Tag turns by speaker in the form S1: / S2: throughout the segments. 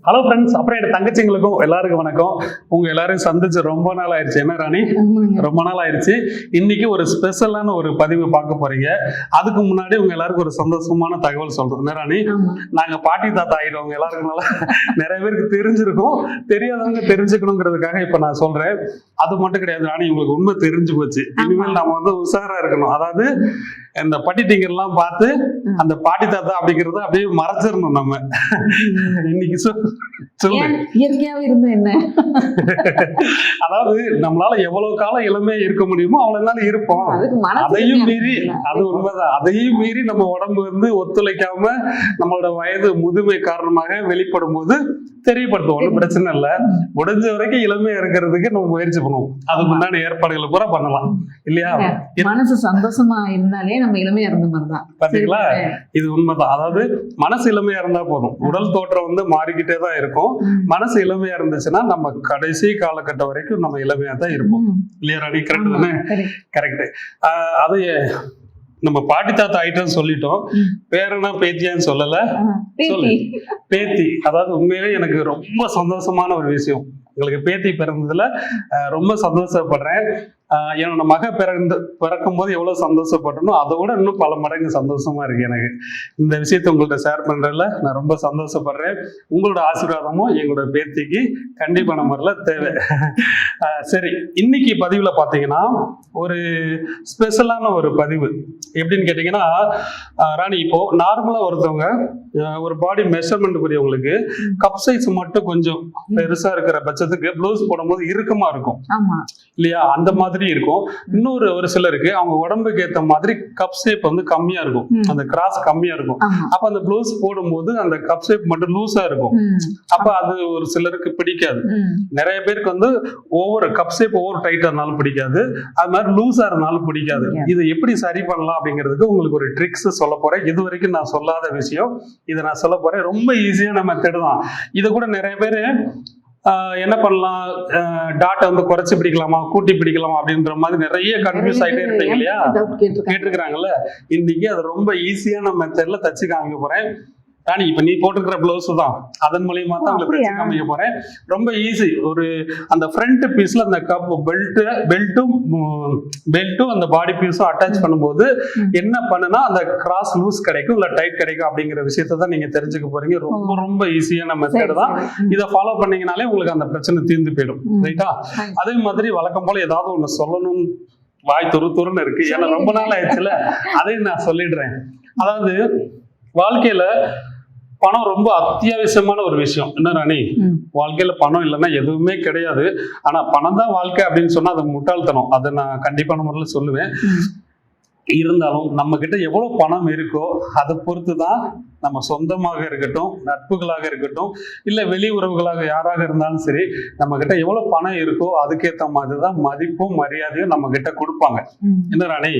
S1: Hello friends அப்புறம் என் தங்கச்சிங்களுக்கும் எல்லாருக்கும் வணக்கம். உங்க எல்லாரையும் சந்திச்சு ரொம்ப நாள் ஆயிடுச்சு. என்ன ராணி. ரொம்ப நாள் ஆயிடுச்சு. இன்னைக்கு ஒரு ஸ்பெஷலான ஒரு பதிவு பார்க்க போறீங்க. அதுக்கு முன்னாடி உங்க எல்லாருக்கும் ஒரு சந்தோஷமான தகவல் சொல்றேன். என்ன ராணி. நாங்க பாட்டி தாத்தா ஆயிடுவோங்க. எல்லாருக்கும் நல்லா நிறைய பேருக்கு தெரிஞ்சிருக்கும். தெரியாதவங்க தெரிஞ்சுக்கணுங்கிறதுக்காக இப்ப நான் சொல்றேன். அது மட்டும் கிடையாது ராணி உங்களுக்கு உண்மை தெரிஞ்சு போச்சு. இனிமேல் நம்ம வந்து உஷாரா இருக்கணும். அதாவது இந்த பட்டி டிங்கர் எல்லாம் பார்த்து அந்த பாட்டி தாத்தா அப்படிங்கறத அப்படியே மறைச்சிடணும் நம்ம. இன்னைக்கு சொல் சொல்லு
S2: இயற்கையாவே இருந்தா என்ன?
S1: அதாவது நம்மளால எவ்வளவு காலம் இளமையா இருக்க முடியுமோ அவ்வளவு நாள் இருப்போம். அதையும்? மீறி அது உண்மைதான். அதையும் மீறி நம்ம உடம்பு வந்து ஒத்துழைக்காம நம்மளோட வயது முதுமை காரணமாக வெளிப்படும் போது தெரியப்படுத்தும் ஒன்றும் பிரச்சனை இல்ல. முடிஞ்ச வரைக்கும் இளமையா இருக்கிறதுக்கு நம்ம முயற்சி பண்ணுவோம். அதுக்கு உண்டான ஏற்பாடுகளை பூரா பண்ணலாம். இல்லையா?
S2: மனசு சந்தோஷமா இருந்தாலே நம்ம இளமையா இருந்த மாதிரிதான்.
S1: பாத்தீங்களா?
S2: சரி.
S1: இது உண்மைதான். அதாவது மனசு இளமையா இருந்தா போதும். உடல் தோற்றம் வந்து மாறிக்கிட்டே தான் இருக்கும். மனசு இளமையா இருந்துச்சுன்னா நம்ம கடைசி காலகட்டம் வரைக்கும் நம்ம இளமையா தான் இருப்போம். இல்லையா ராணி? கரெக்ட் தானே. கரெக்ட் அது நம்ம பாட்டி தாத்தா ஆயிட்டோம்னு சொல்லிட்டோம். பேரனா பேத்தியான்னு சொல்லல?
S2: ஆ, பேத்தி.
S1: அதாவது உண்மையிலே எனக்கு ரொம்ப சந்தோஷமான ஒரு விஷயம். உங்களுக்கு பேத்தி பிறந்ததுல ரொம்ப சந்தோஷப்படுறேன். என்னோட மக பிறந்து பிறக்கும் போது எவ்வளவு சந்தோஷப்பட்டனோ அதை விட இன்னும் பல மடங்கு சந்தோஷமா இருக்கு எனக்கு. இந்த விஷயத்தை உங்கள்ட்ட ஷேர் பண்றதுல நான் ரொம்ப சந்தோஷப்படுறேன். உங்களோட ஆசீர்வாதமும் எங்களோட பேத்திக்கு கண்டிப்பான முறையில் தேவை. சரி இன்னைக்கு பதிவுல பாத்தீங்கன்னா ஒரு ஸ்பெஷலான ஒரு பதிவு. எப்படின்னு கேட்டிங்கன்னா ராணி இப்போ நார்மலா ஒருத்தவங்க ஒரு பாடி மெஷர்மெண்ட் புரியவங்களுக்கு
S2: ம்.
S1: கப் சைஸ் மட்டும் கொஞ்சம் பெருசா இருக்கிற பட்சத்துக்கு ப்ளவுஸ் போடும்போது இறுக்கமா இருக்கும். இல்லையா? அந்த மாதிரி இருக்கும். இன்னொரு ஒரு சிலருக்கு அவங்க உடம்புக்கு ஏத்த மாதிரி கப் ஷேப் வந்து கம்மியா இருக்கும். அந்த கிராஸ் கம்மியா இருக்கும். அப்ப அந்த ப்ளவுஸ் போடும்போது அந்த கப் ஷேப் மட்டும் லூஸா இருக்கும். அப்ப அது ஒரு சிலருக்கு பிடிக்காது. நிறைய பேருக்கு வந்து ஒவ்வொரு கப் ஷேப் ஒவ்வொரு டைட்டா இருந்தாலும் பிடிக்காது. அது மாதிரி லூஸா இருந்தாலும் பிடிக்காது.
S2: பிடிக்காது.
S1: இதை எப்படி சரி பண்ணலாம் அப்படிங்கிறதுக்கு உங்களுக்கு ஒரு ட்ரிக்ஸ் சொல்ல போறேன். இது வரைக்கும் நான் சொல்லாத விஷயம். இதை நான் சொல்ல போறேன். ரொம்ப ஈஸியான மெத்தட் தான் இதை கூட நிறைய பேர் என்ன பண்ணலாம்? டாட்டை வந்து குறைச்சு பிடிக்கலாமா? கூட்டி பிடிக்கலாமா? அப்படின்ற மாதிரி நிறைய கன்ஃபியூஸ் ஆயிட்டே இருப்பீங்க இல்லையா. கேட்டிருக்கிறாங்கல்ல? இன்னைக்கு அது ரொம்ப ஈஸியான மெத்தட்ல தச்சு காமிக்க போறேன். ராணி இப்ப நீ போட்டுக்கிற பிளவுஸ் தான். அதன் மூலியமா தான் உங்களுக்கு
S2: அப்படியா?
S1: காமிக்க போறேன். ரொம்ப ஈஸி ஒரு அந்த ஃப்ரண்ட் பீஸ்ல அந்த கப் பெல்ட் பெல்ட்டும் பெல்ட்டும் அந்த பாடி பீஸும் அட்டாச் பண்ணும்போது. என்ன பண்ணுனா அந்த கிராஸ் லூஸ் கிடைக்கும் இல்ல டைட் கிடைக்கும் அப்படிங்கிற விஷயத்தை தான் நீங்க தெரிஞ்சுக்க போறீங்க. ரொம்ப ரொம்ப ஈஸியான மெத்தட் தான். இதை ஃபாலோ பண்ணீங்கனாலே உங்களுக்கு அந்த பிரச்சனை தீர்ந்து போயிடும். ரைட்டா. அதே மாதிரி வழக்கம் போல ஏதாவது ஒண்ணு சொல்லணும். வாய் துரு துருன்னு இருக்கு. ஏன்னா ரொம்ப நாள் ஆயிடுச்சுல அதையும் நான் சொல்லிடுறேன். அதாவது வாழ்க்கையில பணம் ரொம்ப அத்தியாவசியமான ஒரு விஷயம். என்ன ராணி. வாழ்க்கையில பணம் இல்லைன்னா எதுவுமே கிடையாது. ஆனா பணம் தான் வாழ்க்கை அப்படின்னு சொன்னா அது முட்டாள்தனம். அதை நான் கண்டிப்பான முறையில் சொல்லுவேன். இருந்தாலும் நம்ம கிட்ட எவ்வளவு பணம் இருக்கோ அதை பொறுத்து தான் நம்ம சொந்தமாக இருக்கட்டும் நட்புகளாக இருக்கட்டும் இல்ல வெளி உறவுகளாக யாராக இருந்தாலும் சரி நம்ம கிட்ட எவ்வளவு பணம் இருக்கோ அதுக்கேற்ற மாதிரி தான் மதிப்பும் மரியாதையும் நம்ம கிட்ட கொடுப்பாங்க. என்ன ராணி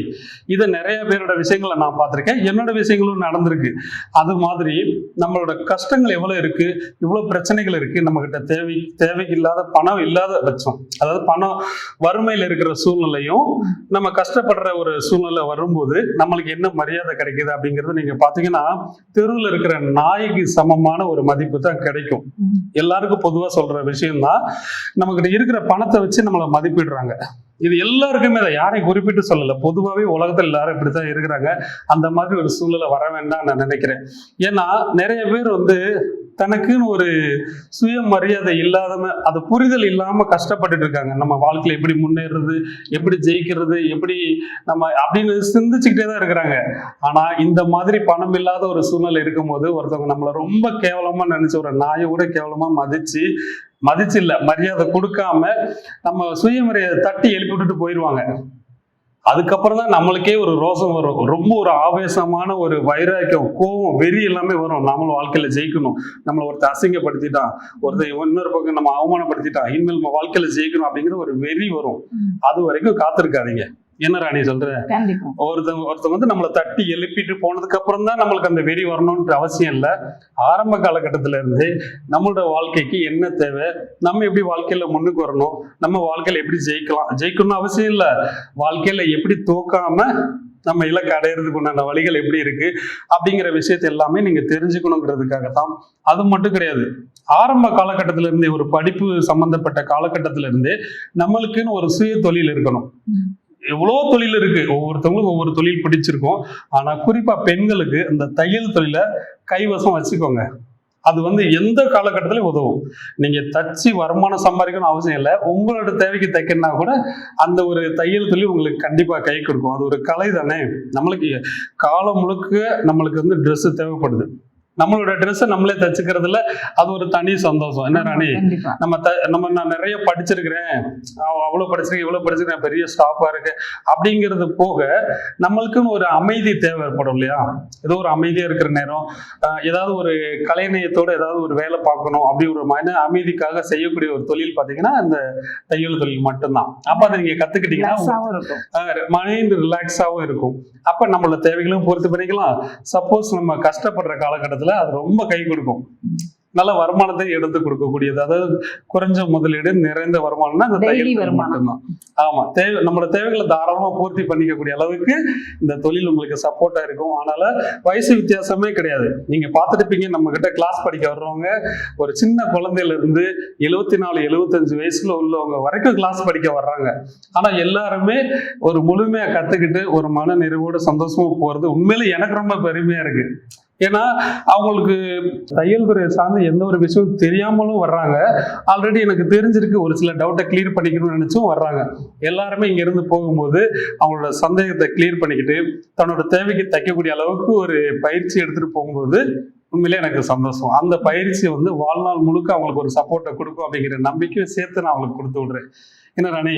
S1: இது நிறைய பேரோட விஷயங்களை நான் பார்த்திருக்கேன். என்னோட விஷயங்களும் நடந்திருக்கு. அது மாதிரி நம்மளோட கஷ்டங்கள் எவ்வளவு இருக்கு இவ்வளவு பிரச்சனைகள் இருக்கு நம்ம கிட்ட தேவை தேவையில்லாத பணம் இல்லாத பட்சம். அதாவது பணம் வறுமையில் இருக்கிற சூழ்நிலையும் நம்ம கஷ்டப்படுற ஒரு சூழ்நிலை வரும்போது நம்மளுக்கு என்ன மரியாதை கிடைக்குது அப்படிங்கறது நீங்க பாத்தீங்கன்னா தெருவில் இருக்கிற நாய்க்கு சமமான ஒரு மதிப்பு தான் கிடைக்கும். எல்லாருக்கும் பொதுவா சொல்ற விஷயம்தான் நம்மகிட்ட இருக்கிற பணத்தை வச்சு நம்மளை மதிப்பிடுறாங்க இது எல்லாருக்குமே அதை யாரையும் குறிப்பிட்டு சொல்லலை. பொதுவாகவே உலகத்தில் எல்லாரும் இப்படித்தான் இருக்கிறாங்க. அந்த மாதிரி ஒரு சூழ்நிலை வர வேண்டாம் நான் நினைக்கிறேன். ஏன்னா நிறைய பேர் வந்து தனக்குன்னு ஒரு சுயமரியாதை இல்லாதம அது புரிதல் இல்லாம கஷ்டப்பட்டுட்டு இருக்காங்க. நம்ம வாழ்க்கையில எப்படி முன்னேறது எப்படி ஜெயிக்கிறது எப்படி நம்ம அப்படின்னு சிந்திச்சுக்கிட்டே தான் இருக்கிறாங்க. ஆனா இந்த மாதிரி பணம் இல்லாத ஒரு சூழ்நிலை இருக்கும்போது ஒருத்தவங்க நம்மளை ரொம்ப கேவலமா நினைச்ச ஒரு நாயை கூட கேவலமா மதிச்சு மதிச்சு இல்ல மரியாதை கொடுக்காம நம்ம சுயமரியாதை தட்டி எழுப்பி விட்டுட்டு போயிடுவாங்க அதுக்கப்புறம் தான் நம்மளுக்கே ஒரு ரோசம் வரும். ரொம்ப ஒரு ஆவேசமான ஒரு வைராக்கியம் கோவம் வெறி எல்லாமே வரும். நம்மளும் வாழ்க்கையில ஜெயிக்கணும். நம்மளை ஒருத்தர் அசிங்கப்படுத்திட்டான் ஒருத்தர் இன்னொரு பக்கம் நம்ம அவமானப்படுத்திட்டான் இனிமேல் நம்ம வாழ்க்கையில ஜெயிக்கணும் அப்படிங்கிற ஒரு வெறி வரும். அது வரைக்கும் காத்திருக்காதீங்க. என்ன ராணி சொல்ற? ஒருத்தவங்க ஒருத்தவங்க வந்து நம்மளை தட்டி எழுப்பிட்டு போனதுக்கு அப்புறம் தான் நம்மளுக்கு அந்த வெறி வரணும்ன்ற அவசியம் இல்லை. ஆரம்ப காலகட்டத்தில இருந்து நம்மளோட வாழ்க்கைக்கு என்ன தேவை? நம்ம எப்படி வாழ்க்கையில முன்னுக்கு வரணும்? நம்ம வாழ்க்கையில எப்படி ஜெயிக்கலாம்? ஜெயிக்கணும்னு அவசியம் இல்லை. வாழ்க்கையில எப்படி தோக்காம நம்ம இலக்கு அடையிறதுக்கு உண்டான வழிகள் எப்படி இருக்கு? அப்படிங்கிற விஷயத்தை எல்லாமே நீங்க தெரிஞ்சுக்கணுங்கிறதுக்காக தான் அது மட்டும் கிடையாது. ஆரம்ப காலகட்டத்தில இருந்தே ஒரு படிப்பு சம்பந்தப்பட்ட காலகட்டத்தில இருந்தே நம்மளுக்குன்னு ஒரு சுய தொழில் இருக்கணும். எவ்வளோ தொழில் இருக்கு. ஒவ்வொருத்தவங்களும் ஒவ்வொரு தொழில் பிடிச்சிருக்கும். ஆனா குறிப்பா பெண்களுக்கு இந்த தையல் தொழிலை கைவசம் வச்சுக்கோங்க. அது வந்து எந்த காலகட்டத்திலையும் உதவும். நீங்க தச்சு வருமானம் சம்பாதிக்கணும் அவசியம் இல்லை. உங்களோட தேவைக்கு தைக்கணும்னா கூட அந்த ஒரு தையல் தொழில் உங்களுக்கு கண்டிப்பா கை கொடுக்கும். அது ஒரு கலை தானே. நம்மளுக்கு காலம் முழுக்க நம்மளுக்கு வந்து Dress தேவைப்படுது. நம்மளோட ட்ரெஸ்ஸை நம்மளே தச்சுக்கிறதுல அது ஒரு தனி சந்தோஷம். என்ன ராணி? நம்ம த நம்ம நான் நிறைய படிச்சிருக்கிறேன். அவ- அவ்வளவு படிச்சிருக்கேன் இவ்வளவு படிச்சிருக்கேன் பெரிய ஸ்டாஃபா இருக்கு. அப்படிங்கிறது போக நம்மளுக்குன்னு ஒரு அமைதி தேவை ஏற்படும் இல்லையா? ஏதோ ஒரு அமைதியா இருக்கிற நேரம் ஏதாவது ஒரு கலைநயத்தோட ஏதாவது ஒரு வேலை பார்க்கணும் அப்படி ஒரு மன அமைதிக்காக செய்யக்கூடிய ஒரு தொழில் பாத்தீங்கன்னா இந்த தையல் தொழில் மட்டும்தான். அப்ப அதை நீங்க கத்துக்கிட்டீங்கன்னா
S2: ரிலாக்ஸாவும்
S1: மைண்ட் ரிலாக்ஸாகவும் இருக்கும். அப்ப நம்மளோட தேவைகளும் பூர்த்தி பண்ணிக்கலாம். சப்போஸ் நம்ம கஷ்டப்படுற காலகட்டத்துல அது ரொம்ப கை கொடுக்கும். நல்ல வருமானத்தை எடுத்து கொடுக்கக்கூடியது. அதாவது குறைஞ்ச முதலீடு நிறைந்த வருமானம்னா இந்த தையல். மட்டும்தான். ஆமா தேவை நம்மளோட தேவைகளை தாராளமா பூர்த்தி பண்ணிக்கக்கூடிய அளவுக்கு இந்த தொழில் உங்களுக்கு சப்போர்ட்டா இருக்கும். அதனால வயசு வித்தியாசமே கிடையாது. நீங்க பார்த்துருப்பீங்க நம்ம கிட்ட கிளாஸ் படிக்க வர்றவங்க ஒரு சின்ன குழந்தையில இருந்து எழுபத்தி நாலு எழுபத்தஞ்சு வயசுல உள்ளவங்க வரைக்கும் கிளாஸ் படிக்க வர்றாங்க. ஆனா எல்லாருமே ஒரு முழுமையா கத்துக்கிட்டு ஒரு மன நிறைவோட சந்தோஷமா போறது உண்மையிலே எனக்கு ரொம்ப பெருமையா இருக்கு. ஏன்னா அவங்களுக்கு தையல் துறையை சார்ந்து எந்த ஒரு விஷயம் தெரியாமலும் வர்றாங்க. ஆல்ரெடி எனக்கு தெரிஞ்சிருக்கு ஒரு சில டவுட்டை கிளியர் பண்ணிக்கணும்னு நினைச்சும் வர்றாங்க. எல்லாருமே இங்க இருந்து போகும்போது அவங்களோட சந்தேகத்தை கிளியர் பண்ணிக்கிட்டு தன்னோட தேவைக்கு தைக்கக்கூடிய அளவுக்கு ஒரு பயிற்சி எடுத்துட்டு போகும்போது உண்மையிலே எனக்கு சந்தோஷம். அந்த பயிற்சி வந்து வாழ்நாள் முழுக்க அவங்களுக்கு ஒரு சப்போர்ட்டை கொடுக்கும் அப்படிங்கிற நம்பிக்கையும் சேர்த்து நான் அவங்களுக்கு கொடுத்து விடுறேன். என்ன ராணி?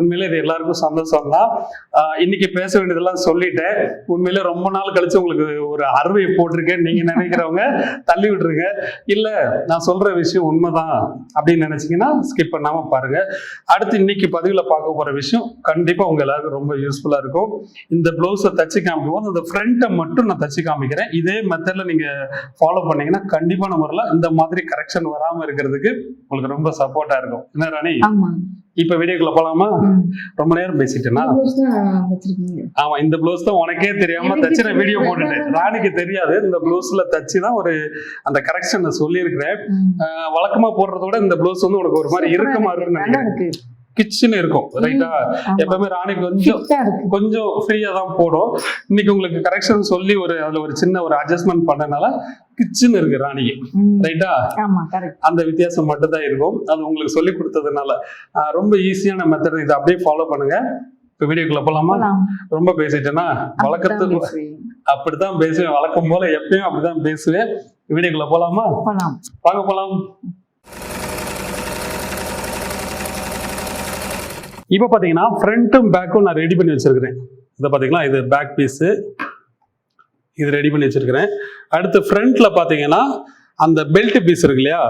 S1: உண்மையிலே இது எல்லாருக்கும் சந்தோஷம் தான் இன்னைக்கு பேச வேண்டியதெல்லாம் சொல்லிட்டேன். உண்மையிலே ரொம்ப நாள் கழிச்சு உங்களுக்கு ஒரு அறுவை போட்டிருக்கேன். நீங்க நினைக்கிறவங்க தள்ளி விட்டுருங்க. இல்ல நான் சொல்ற விஷயம் உண்மைதான் அப்படின்னு நினைச்சீங்கன்னா ஸ்கிப் பண்ணாம பாருங்க. அடுத்து இன்னைக்கு பதிவுல பார்க்க போற விஷயம் கண்டிப்பா உங்க எல்லாருக்கும் ரொம்ப யூஸ்ஃபுல்லா இருக்கும். இந்த பிளவுஸை தச்சு காமிக்கும் போது அந்த ஃப்ரண்ட்டை மட்டும் நான் தச்சு காமிக்கிறேன். இதே மெத்தட்ல நீங்க ஃபாலோ பண்ணீங்கன்னா கண்டிப்பான முறையில் இந்த மாதிரி கரெக்ஷன் வராம இருக்கிறதுக்கு உங்களுக்கு ரொம்ப சப்போர்ட்டா இருக்கும். என்ன ராணி? இப்ப வீடியோக்குள்ள போலாமா. ரொம்ப நேரம் பேசிட்டேனா? ஆமா இந்த ப்ளவுஸ் தான் உனக்கே தெரியாம தச்சு நான் வீடியோ. போட்டுட்டேன். ராணிக்கு தெரியாது. இந்த ப்ளவுஸ்ல தச்சு தான் ஒரு அந்த கரெக்ஷன் சொல்லியிருக்கிறேன்.
S2: ம்.
S1: ஆஹ் வழக்கமா போடுறத விட இந்த ப்ளவுஸ் வந்து உனக்கு ஒரு மாதிரி இறுக்கமா
S2: இருக்கு.
S1: இருக்குன்னு நினைக்கிறேன். கிச்சன் இருக்கும் ரைட்டா. எப்பவுமே ராணி கொஞ்சம் கொஞ்சம் ஃப்ரீயா தான் போடும். இன்னைக்கு உங்களுக்கு கரெக்ஷன் சொல்லி ஒரு அதுல ஒரு சின்ன ஒரு அட்ஜஸ்ட்மெண்ட் பண்ணனால கிச்சன் இருக்கு ராணிக்கு. ரைட்டா? அந்த வித்தியாசம் மட்டும் தான் இருக்கும். அது உங்களுக்கு சொல்லி கொடுத்ததுனால ரொம்ப ஈஸியான மெத்தட் இதை அப்படியே ஃபாலோ பண்ணுங்க. இப்போ வீடியோக்குள்ள போலாமா?
S2: போலாம்.
S1: ரொம்ப பேசிட்டேன்னா வழக்கத்துக்கு
S2: அப்படிதான் பேசுவேன்.
S1: அப்படித்தான் பேசுவேன். வழக்கம் போல எப்பயும் அப்படிதான் பேசுவேன். வீடியோக்குள்ள போலாமா? வாங்க போலாம். இப்போ பார்த்தீங்கன்னா ஃப்ரண்ட்டும் பேக்கும் நான் ரெடி பண்ணி வச்சிருக்கிறேன். இதை பார்த்தீங்களா இது பேக் பீஸு இது ரெடி பண்ணி வச்சிருக்கிறேன். அடுத்து ஃப்ரண்ட்டில் பார்த்தீங்கன்னா அந்த பெல்ட் பீஸ் இருக்கு இல்லையா?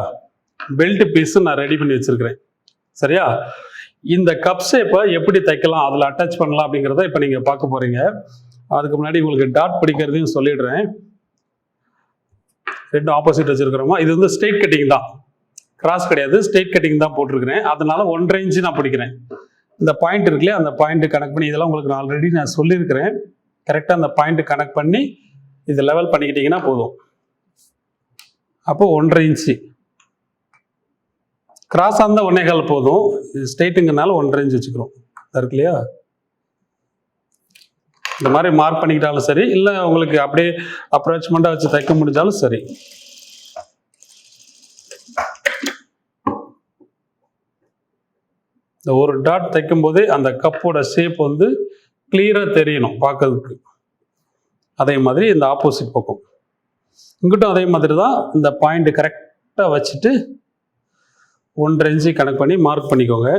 S1: பெல்ட் பீஸு நான் ரெடி பண்ணி வச்சுருக்கிறேன். சரியா? இந்த கப் ஷேப்பை எப்படி தைக்கலாம் அதில் அட்டாச் பண்ணலாம் அப்படிங்கிறத இப்போ நீங்கள் பார்க்க போகிறீங்க அதுக்கு முன்னாடி உங்களுக்கு டாட் பிடிக்கிறதையும் சொல்லிடுறேன். ரெண்டும் ஆப்போசிட் வச்சுருக்கிறோமா? இது வந்து ஸ்ட்ரெயிட் கட்டிங் தான். கிராஸ் கிடையாது ஸ்ட்ரெயிட் கட்டிங் தான் போட்டிருக்கிறேன். அதனால ஒன்றரை இன்ச்சு நான் பிடிக்கிறேன். இந்த பாயிண்ட் இருக்குல்லையா அந்த பாயிண்ட் கனெக்ட் பண்ணி இதெல்லாம் உங்களுக்கு நான் ஆல்ரெடி நான் சொல்லியிருக்கிறேன். கரெக்டாக அந்த பாயிண்ட் கனெக்ட் பண்ணி இது லெவல் பண்ணிக்கிட்டீங்கன்னா போதும். அப்போ ஒன்றரை இன்ச்சு. கிராஸ் இருந்தால் ஒன்னேகால் போதும். இது ஒன்றரை இன்ச்சு வச்சுக்கிறோம். இருக்கு இல்லையா? இந்த மாதிரி மார்க் பண்ணிக்கிட்டாலும் சரி இல்லை உங்களுக்கு அப்படியே அப்ராச்மெண்ட்டாக வச்சு தைக்க முடிஞ்சாலும் சரி. இந்த ஒரு டாட் தைக்கும் போதே அந்த கப்போட ஷேப் வந்து கிளியராக தெரியணும் பார்க்கறதுக்கு. அதே மாதிரி இந்த ஆப்போசிட் பக்கம். இங்கிட்டும் அதே மாதிரி தான் இந்த பாயிண்ட் கரெக்டாக வச்சுட்டு ஒன்றரை இன்ச்சு கனெக்ட் பண்ணி மார்க் பண்ணிக்கோங்க.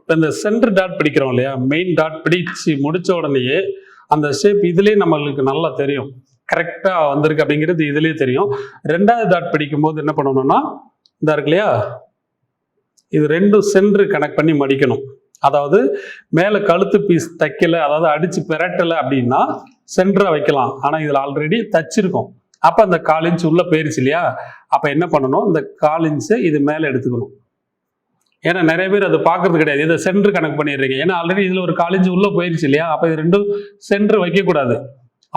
S1: இப்போ இந்த சென்டர் டாட் பிடிக்கிறோம் இல்லையா? மெயின் டாட் பிடிச்சு முடித்த உடனேயே அந்த ஷேப் இதுலேயே நம்மளுக்கு நல்லா தெரியும். கரெக்டாக வந்திருக்கு அப்படிங்கிறது இதுலேயே தெரியும். ரெண்டாவது டாட் பிடிக்கும்போது என்ன பண்ணணும்னா இந்த இருக்கு இல்லையா? இது ரெண்டும் சென்று கனெக்ட் பண்ணி மடிக்கணும். அதாவது மேலே கழுத்து பீஸ் தைக்கலை அதாவது அடித்து பெரட்டலை அப்படின்னா சென்டரா வைக்கலாம். ஆனால் இதில் ஆல்ரெடி தச்சிருக்கோம். அப்போ அந்த கால் இன்ச் உள்ளே போயிருச்சு இல்லையா? அப்போ என்ன பண்ணணும்? இந்த கால் இன்ச்சை இது மேலே எடுத்துக்கணும். ஏன்னா நிறைய பேர் அதை பார்க்கறது கிடையாது. இதை சென்டர் கணக்கு பண்ணிடுறீங்க. ஏன்னா ஆல்ரெடி இதில் ஒரு காலேஜ் உள்ளே போயிடுச்சு போயிருச்சு இல்லையா? அப்போ இது ரெண்டும் சென்டர் வைக்கக்கூடாது.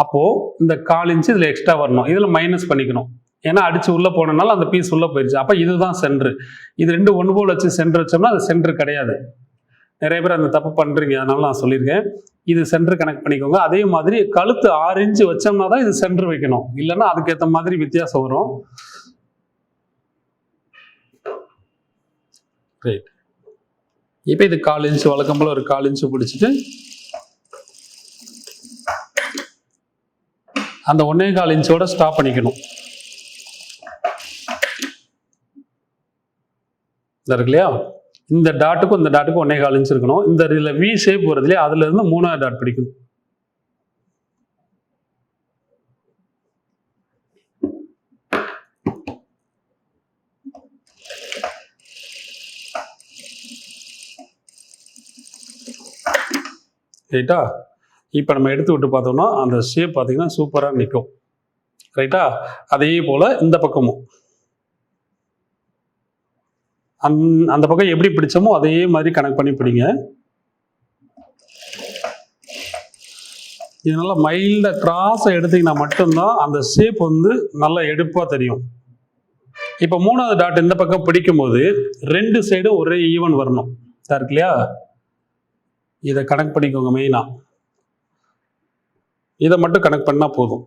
S1: அப்போது இந்த கால் இன்ச்சு இதில் எக்ஸ்ட்ரா வரணும். இதில் மைனஸ் பண்ணிக்கணும். ஏன்னா அடிச்சு உள்ளே போனனால அந்த பீஸ் உள்ளே போயிடுச்சு அப்போ இதுதான் சென்ட்ரு இது ரெண்டு ஒன்று போல் வச்சு சென்டர் வச்சோம்னா அது சென்டர் கிடையாது. நிறைய பேர் அந்த தப்பு பண்ணுறீங்க அதனால நான் சொல்லியிருக்கேன். இது சென்டர் கனெக்ட் பண்ணிக்கோங்க. அதே மாதிரி கழுத்து ஆறு இன்ச்சு வச்சோம்னா தான் இது சென்டர் வைக்கணும். இல்லைன்னா அதுக்கேற்ற மாதிரி வித்தியாசம் வரும். ரைட் இப்போ இது கால் இன்ச்சு வழக்கம் போல் ஒரு கால் இன்ச்சு பிடிச்சிட்டு அந்த ஒன்னே கால் இன்ச்சோட ஸ்டாப் பண்ணிக்கணும். இருக்கு இல்லையா? இந்த டாட்டுக்கும் இந்த டாட்டுக்கும் ஒன்னே கால் இன்ச் இருக்கணும். இந்த இதில் வி ஷேப் வருது இல்லையா அதுலேருந்து மூணாவது டாட் பிடிக்கணும். ரைட்டா இப்போ நம்ம எடுத்து விட்டு பார்த்தோம்னா அந்த ஷேப் பார்த்தீங்கன்னா சூப்பராக நிற்கும் ரைட்டா அதே போல் இந்த பக்கமும். அந் அந்த பக்கம் எப்படி பிடிச்சோமோ அதே மாதிரி கனெக்ட் பண்ணி பிடிங்க. இதனால் மைல்ட கிராஸை எடுத்தீங்கன்னா மட்டும்தான் அந்த ஷேப் வந்து நல்லா எடுப்பாக தெரியும். இப்போ மூணாவது டாட் இந்த பக்கம் பிடிக்கும்போது ரெண்டு சைடும் ஒரே ஈவன் வரணும். இருக்கு இல்லையா? இதை கனெக்ட் பண்ணிக்கோங்க மெயினாக இதை மட்டும் கனெக்ட் பண்ணால் போதும்.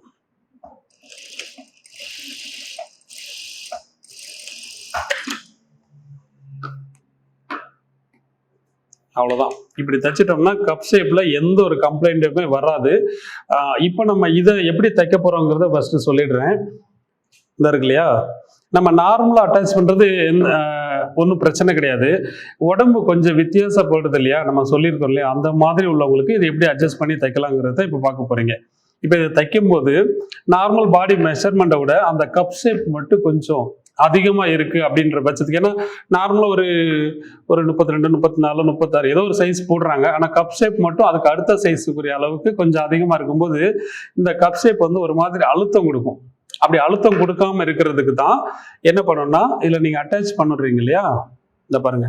S1: அவ்வளோதான் இப்படி தைச்சிட்டோம்னா கப் ஷேப்பில் எந்த ஒரு கம்ப்ளைண்ட்டுமே வராது. இப்போ நம்ம இதை எப்படி தைக்க போகிறோங்கிறத ஃபஸ்ட்டு சொல்லிடுறேன். இந்த இருக்கு இல்லையா? நம்ம நார்மலாக அட்டாச் பண்ணுறது ஒன்றும் பிரச்சனை கிடையாது. உடம்பு கொஞ்சம் வித்தியாசப்படுது இல்லையா? நம்ம சொல்லியிருக்கோம் இல்லையா? அந்த மாதிரி உள்ளவங்களுக்கு இது எப்படி அட்ஜஸ்ட் பண்ணி தைக்கலாங்கிறத இப்போ பார்க்க போகிறீங்க இப்போ இதை தைக்கும்போது நார்மல் பாடி மெஷர்மெண்ட்டை விட அந்த கப் ஷேப் மட்டும் கொஞ்சம் அதிகமாக இருக்குது அப்படின்ற பட்சத்துக்கு. ஏன்னா நார்மலாக ஒரு ஒரு முப்பத்தி ரெண்டு முப்பத்தி நாலு முப்பத்தாறு ஏதோ ஒரு சைஸ் போடுறாங்க. ஆனால் கப் ஷேப் மட்டும் அதுக்கு அடுத்த சைஸுக்குரிய அளவுக்கு கொஞ்சம் அதிகமாக இருக்கும்போது இந்த கப் ஷேப் வந்து ஒரு மாதிரி அழுத்தம் கொடுக்கும். அப்படி அழுத்தம் கொடுக்காம இருக்கிறதுக்கு தான் என்ன பண்ணணும்னா இதில் நீங்கள் அட்டாச் பண்ணுறீங்க இல்லையா? இந்த பாருங்க.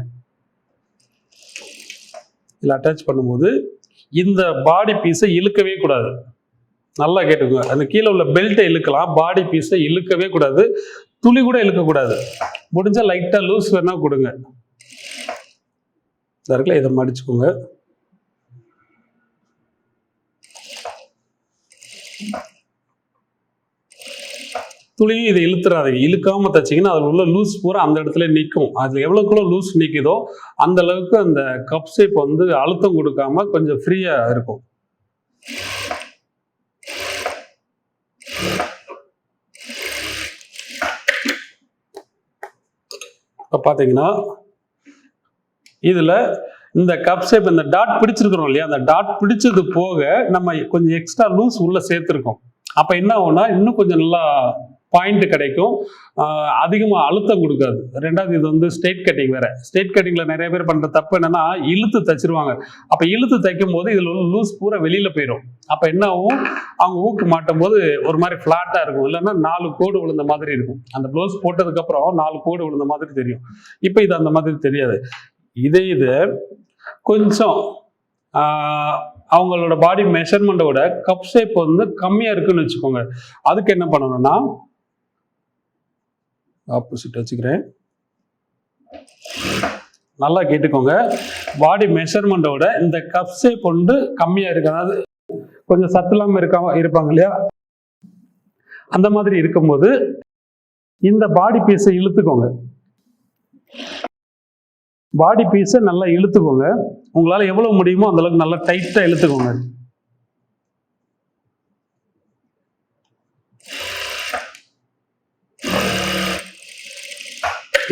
S1: இதில் அட்டாச் பண்ணும்போது இந்த பாடி பீஸை இழுக்கவே கூடாது. நல்லா கேட்டுக்கோங்க. அந்த கீழே உள்ள பெல்ட்டை இழுக்கலாம். பாடி பீஸை இழுக்கவே கூடாது. துளி கூட இழுக்கக்கூடாது முடிஞ்சால் லைட்டாக லூஸ் வேணால் கொடுங்க. இருக்குல்ல இதை மடிச்சுக்கோங்க. துளியும் இதை இழுத்துறாதீங்க. இழுக்காம தைச்சிங்கன்னா அதில் உள்ள லூஸ் பூரா அந்த இடத்துல நிற்கும் அதில் எவ்வளோக்குள்ள லூஸ் நிற்குதோ அந்த அளவுக்கு அந்த கப் ஷேப் வந்து அழுத்தம் கொடுக்காம கொஞ்சம் ஃப்ரீயாக இருக்கும். இப்போ பார்த்தீங்கன்னா இதில் இந்த கப் ஷேப் இந்த டாட் பிடிச்சிருக்கிறோம் இல்லையா? அந்த டாட் பிடிச்சது போக நம்ம கொஞ்சம் எக்ஸ்ட்ரா லூஸ் உள்ளே சேர்த்துருக்கோம். அப்போ என்ன ஆகும்னா இன்னும் கொஞ்சம் நல்லா பாயிண்ட் கிடைக்கும். அதிகமாக அழுத்தம் கொடுக்காது. ரெண்டாவது இது வந்து ஸ்டேட் கட்டிங் வேற. ஸ்டேட் கட்டிங்கில் நிறைய பேர் பண்ணுற தப்பு என்னன்னா இழுத்து தைச்சிருவாங்க. அப்போ இழுத்து தைக்கும் போது இதில் உள்ள லூஸ் பூரா வெளியில் போயிடும். அப்போ என்ன ஆகும்? அவங்க ஊக்கு மாட்டும் போது ஒரு மாதிரி ஃப்ளாட்டாக இருக்கும். இல்லைன்னா நாலு கோடு விழுந்த மாதிரி இருக்கும். அந்த ப்ளவுஸ் போட்டதுக்கப்புறம் நாலு கோடு விழுந்த மாதிரி தெரியும். இப்போ இது அந்த மாதிரி தெரியாது. இதே இது கொஞ்சம் அவங்களோட பாடி மெஷர்மெண்ட்டோட கப் ஷேப் வந்து கம்மியாக இருக்குன்னு வச்சுக்கோங்க. அதுக்கு என்ன பண்ணணும்னா ஆப்போசிட் வச்சுக்கிறேன். நல்லா கேட்டுக்கோங்க. பாடி மெஷர்மெண்ட்டோட இந்த கப் ஷேப் ஒன்று கம்மியாக இருக்கு. அதாவது கொஞ்சம் சத்து இல்லாமல் இருக்காம இருப்பாங்க இல்லையா? அந்த மாதிரி இருக்கும்போது இந்த பாடி பீஸை இழுத்துக்கோங்க. பாடி பீஸை நல்லா இழுத்துக்கோங்க. உங்களால் எவ்வளோ முடியுமோ அந்தளவுக்கு நல்லா டைட்டாக இழுத்துக்கோங்க.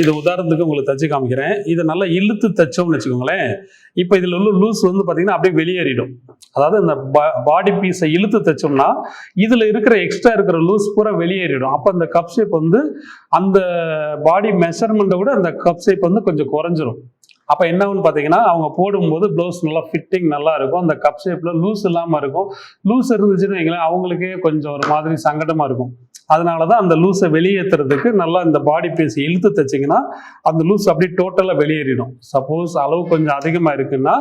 S1: இது உதாரணத்துக்கு உங்களுக்கு தச்சு காமிக்கிறேன். இதை நல்லா இழுத்து தைச்சோம்னு வச்சுக்கோங்களேன். இப்போ இதில் உள்ள லூஸ் வந்து பார்த்தீங்கன்னா அப்படியே வெளியேறிடும். அதாவது இந்த பாடி பீஸை இழுத்து தைச்சோம்னா இதில் இருக்கிற எக்ஸ்ட்ரா இருக்கிற லூஸ் பூரா வெளியேறிடும். அப்போ அந்த கப் ஷேப் வந்து அந்த பாடி மெஷர்மெண்ட்டை விட அந்த கப் ஷேப் வந்து கொஞ்சம் குறைஞ்சிரும். அப்போ என்ன பார்த்தீங்கன்னா அவங்க போடும்போது ப்ளவுஸ் நல்லா ஃபிட்டிங் நல்லா இருக்கும். அந்த கப் ஷேப்பில் லூஸ் இல்லாமல் இருக்கும். லூஸ் இருந்துச்சுன்னு வைங்களேன் அவங்களுக்கே கொஞ்சம் ஒரு மாதிரி சங்கடமாக இருக்கும். அதனால தான் அந்த லூஸை வெளியேற்றுறதுக்கு நல்லா இந்த பாடி பீஸ் இழுத்து தைச்சிங்கன்னா அந்த லூஸ் அப்படியே டோட்டலாக வெளியேறிடும். சப்போஸ் அளவு கொஞ்சம் அதிகமாக இருக்குன்னா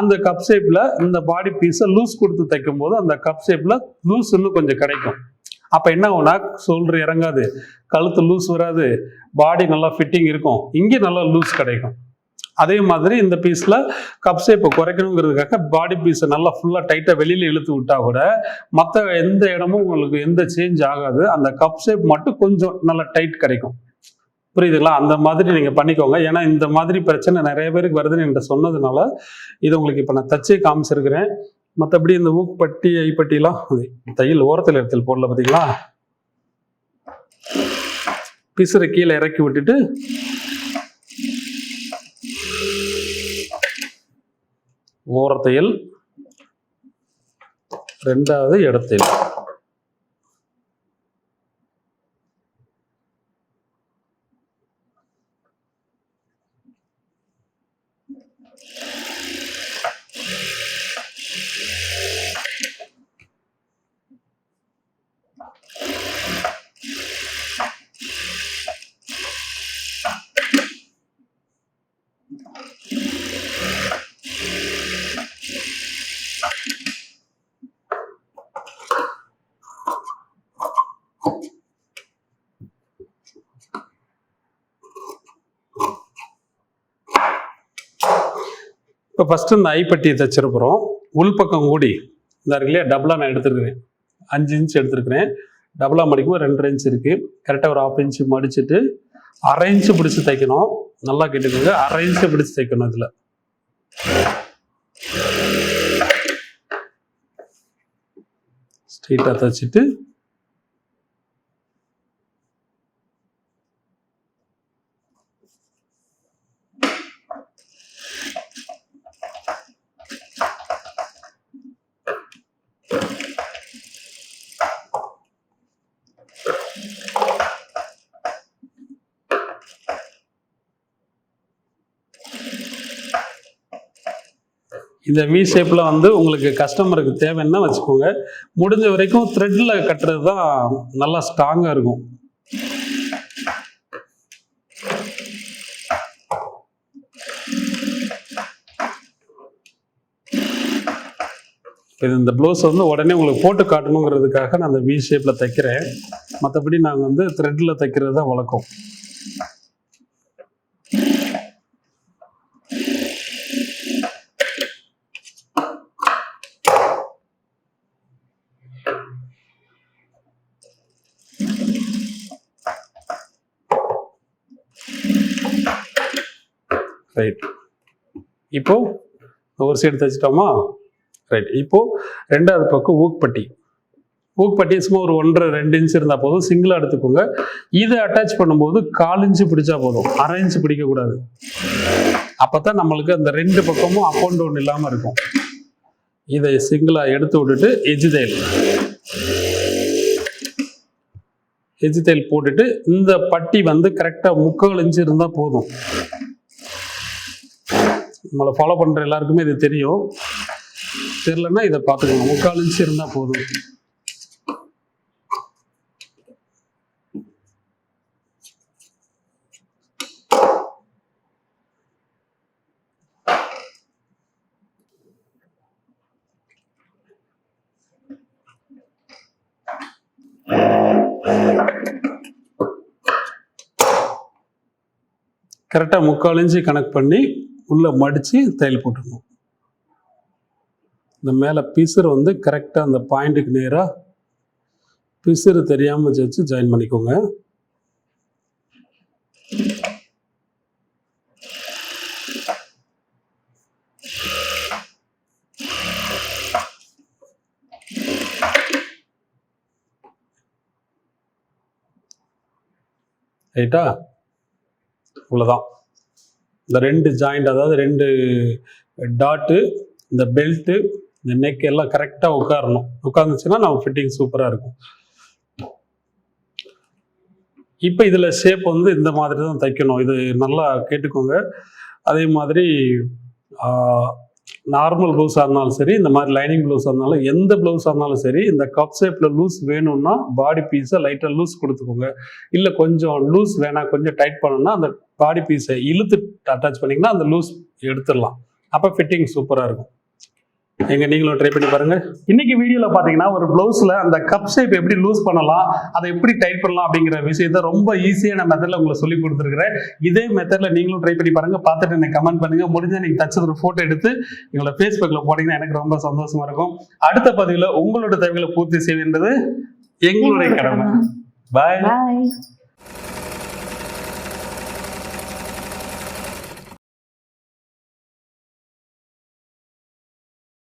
S1: அந்த கப் ஷேப்பில் இந்த பாடி பீஸை லூஸ் கொடுத்து தைக்கும் போது அந்த கப் ஷேப்பில் லூஸ் இன்னும் கொஞ்சம் கிடைக்கும். அப்போ என்ன ஆகும்னா சோல்டர் இறங்காது. கழுத்து லூஸ் வராது. பாடி நல்லா ஃபிட்டிங் இருக்கும். இங்கே நல்லா லூஸ் கிடைக்கும். அதே மாதிரி இந்த பீஸில் கப் ஷேப்பை குறைக்கணுங்கிறதுக்காக பாடி பீஸை நல்லா ஃபுல்லாக டைட்டாக வெளியில் இழுத்து விட்டா கூட மற்ற எந்த இடமும் உங்களுக்கு எந்த சேஞ்ச் ஆகாது. அந்த கப் ஷேப் மட்டும் கொஞ்சம் நல்லா டைட் கிடைக்கும் புரியுதுங்களா? அந்த மாதிரி நீங்கள் பண்ணிக்கோங்க. ஏன்னா இந்த மாதிரி பிரச்சனை நிறைய பேருக்கு வருதுன்னு என்கிட்ட சொன்னதுனால இது உங்களுக்கு இப்போ நான் தச்சே காமிச்சிருக்கிறேன். மற்றபடி இந்த ஊக்குப்பட்டி ஐப்பட்டிலாம் தையல் ஓரத்தில் இடத்தில் போடல பார்த்தீங்களா பிசுரை கீழே இறக்கி விட்டுட்டு ஓரத்தையில் ரெண்டாவது இடத்தில். இப்போ ஃபஸ்ட்டு இந்த ஐப்பட்டியை தைச்சிருக்கிறோம் உள்பக்கம் கூடி இந்த இல்லையா டபுளாக நான் எடுத்துருக்கிறேன். அஞ்சு இன்ச் எடுத்துருக்கிறேன். டபுளாக மடிக்கும் ரெண்டரை இன்ச் இருக்குது கரெக்டாக ஒரு ஆஃப் இன்ச்சு மடிச்சுட்டு அரை இன்ச்சு பிடிச்சி தைக்கணும். நல்லா கேட்டுக்கோங்க. அரை இன்ச்சு பிடிச்சி தைக்கணும் இதில். ஸ்ட்ரெயிட்டாக தைச்சிட்டு இந்த வி ஷேப்பில் வந்து உங்களுக்கு கஸ்டமருக்கு தேவைன்னா வச்சுக்கோங்க. முடிஞ்ச வரைக்கும் த்ரெட்டில் கட்டுறது தான் நல்லா ஸ்ட்ராங்காக இருக்கும். இது இந்த ப்ளவுஸ் வந்து உடனே உங்களுக்கு போட்டு காட்டணுங்கிறதுக்காக நான் அந்த வி ஷேப்பில் தைக்கிறேன். மற்றபடி நாங்கள் வந்து த்ரெட்டில் தைக்கிறது தான் வழக்கம். ரைட் இப்போது ஒரு சைடு தைச்சிட்டோமா? ரைட் இப்போது ரெண்டாவது பக்கம் ஊக்பட்டி. ஊக்பட்டி சும்மா ஒரு ஒன்றரை ரெண்டு இன்ச் இருந்தால் போதும். சிங்கிளாக எடுத்துக்கோங்க. இதை அட்டாச் பண்ணும்போது கால் இன்ச்சு பிடிச்சா போதும். அரை இன்ச்சு பிடிக்கக்கூடாது. அப்போ தான் நம்மளுக்கு அந்த ரெண்டு பக்கமும் அப் அண்ட் டவுன் இல்லாமல் இருக்கும். இதை சிங்கிளாக எடுத்து விட்டுட்டு எஜ்ஜு தையல் எஜ்ஜு தையல் போட்டுட்டு இந்த பட்டி வந்து கரெக்டாக முக்கால் இன்ச்சு இருந்தால் போதும். நம்மளை ஃபாலோ பண்ணுற எல்லாருக்குமே இது தெரியும். தெரிலன்னா இதை பார்த்துக்கணும் முக்கால் இன்ச்சு இருந்தால் போதும். கரெக்டாக முக்கால் இன்ச்சு கணக்கு பண்ணி உள்ளே மடித்து தையல் போட்டுடணும். இந்த மேலே பிசுறு வந்து கரெக்டாக அந்த பாயிண்ட்டுக்கு நேராக பிசுறு தெரியாமல் வச்சு ஜாயின் பண்ணிக்கோங்க. ரைட்டா இவ்வளோதான் இந்த ரெண்டு ஜாயிண்ட் அதாவது ரெண்டு டாட்டு இந்த பெல்ட்டு இந்த நெக் எல்லாம் கரெக்டாக உட்காரணும். உட்காந்துச்சுன்னா நம்ம ஃபிட்டிங் சூப்பராக இருக்கும். இப்போ இதில் ஷேப் வந்து இந்த மாதிரி தான் தைக்கணும். இது நல்லா கேட்டுக்கோங்க. அதே மாதிரி நார்மல் ப்ளவுஸாக இருந்தாலும் சரி இந்த மாதிரி லைனிங் ப்ளவுஸாக இருந்தாலும் எந்த ப்ளவுஸாக இருந்தாலும் சரி இந்த கப் ஷேப்பில் லூஸ் வேணும்னா பாடி பீஸை லைட்டாக லூஸ் கொடுத்துக்கோங்க. இல்லை கொஞ்சம் லூஸ் வேணாம் கொஞ்சம் டைட் பண்ணணும்னா அந்த பாடி பீஸை இழுத்து அட்டாச் பண்ணிங்கன்னா அந்த லூஸ் எடுத்துடலாம். அப்போ ஃபிட்டிங் சூப்பராக இருக்கும். எங்க நீங்களும் ட்ரை பண்ணி பாருங்க. இன்னைக்கு வீடியோல பாத்தீங்கன்னா ஒரு பிளவுஸ்ல அந்த கப் ஷேப் எப்படி லூஸ் பண்ணலாம் அதை எப்படி டைட் பண்ணலாம் அப்படிங்கிற விஷயத்த ரொம்ப ஈஸியான மெத்தட்ல உங்களுக்கு சொல்லி கொடுத்துருக்கிறேன். இதே மெத்தட்ல நீங்களும் ட்ரை பண்ணி பாருங்க. பார்த்துட்டு எனக்கு கமெண்ட் பண்ணுங்க. முடிஞ்சா நீங்க தச்சது ஒரு போட்டோ எடுத்து எங்களோட ஃபேஸ்புக்ல போட்டீங்கன்னா எனக்கு ரொம்ப சந்தோஷமா இருக்கும். அடுத்த பதிவுல உங்களோட தேவைகளை பூர்த்தி செய்வேன்றது எங்களுடைய கடமை. பாய்
S2: பாய்